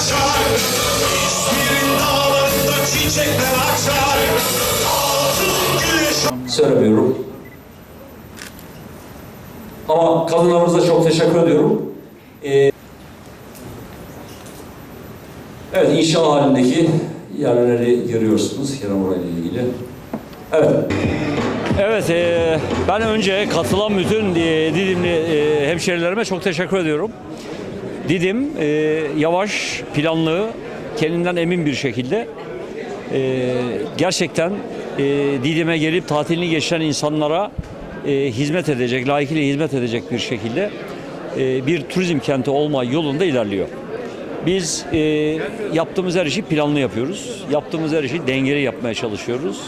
açar İzmir'in dağlarında çiçekler açar Altın güneş söylemiyorum. Ama kadınlarımıza çok teşekkür ediyorum. Ee, evet inşa halindeki yerleri görüyorsunuz Kerem orayla ilgili. Evet. Evet, e, ben önce katılan bütün e, Didimli e, hemşerilerime çok teşekkür ediyorum. Didim e, yavaş, planlı, kendinden emin bir şekilde e, gerçekten e, Didim'e gelip tatilini geçiren insanlara e, hizmet edecek, layıkıyla hizmet edecek bir şekilde e, bir turizm kenti olma yolunda ilerliyor. Biz e, yaptığımız her işi planlı yapıyoruz. Yaptığımız her işi dengeli yapmaya çalışıyoruz.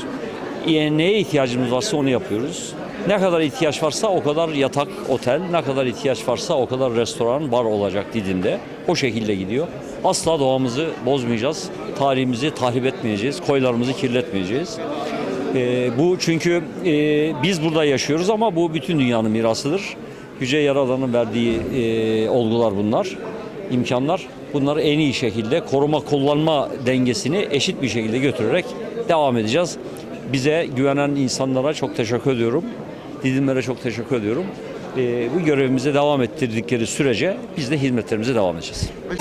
Neye ihtiyacımız varsa onu yapıyoruz. Ne kadar ihtiyaç varsa o kadar yatak, otel, ne kadar ihtiyaç varsa o kadar restoran, bar olacak Didim'de. O şekilde gidiyor. Asla doğamızı bozmayacağız. Tarihimizi tahrip etmeyeceğiz. Koylarımızı kirletmeyeceğiz. E, bu çünkü e, biz burada yaşıyoruz ama bu bütün dünyanın mirasıdır. Yüce Yaradan'ın verdiği e, olgular bunlar imkanlar bunları en iyi şekilde koruma kullanma dengesini eşit bir şekilde götürerek devam edeceğiz. Bize güvenen insanlara çok teşekkür ediyorum. Didimlere çok teşekkür ediyorum. Ee, bu görevimize devam ettirdikleri sürece biz de hizmetlerimize devam edeceğiz. Ben